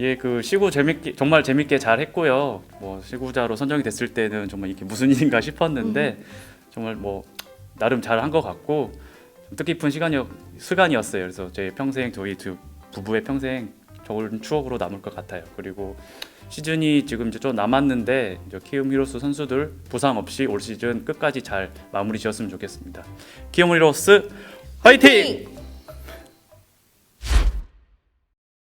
예, 그 시구 재밌게 정말 재밌게 잘 했고요. 뭐 시구자로 선정이 됐을 때는 정말 이게 무슨 일인가 싶었는데 음. 정말 뭐 나름 잘 한 것 같고 좀 뜻깊은 시간이 시간이었어요. 그래서 제 평생 저희 두 부부의 평생 좋은 추억으로 남을 것 같아요. 그리고 시즌이 지금 이제 좀 남았는데 이제 키움 히로스 선수들 부상 없이 올 시즌 끝까지 잘 마무리 지었으면 좋겠습니다. 키움 히로스 화이팅!